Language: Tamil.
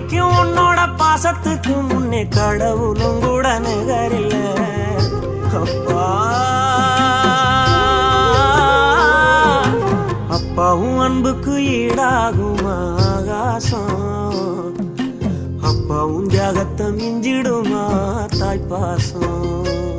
கண்டிக்கும் உன்னோட பாசத்துக்கு முன்னே கடவுளும் கூட நிகரில்ல. அப்பா. அப்பாவும் அன்புக்கு ஈடாகும் ஆகாசம். அப்பாவும் தியாகத்தை மிஞ்சிடுமா தாய்ப்பாசம்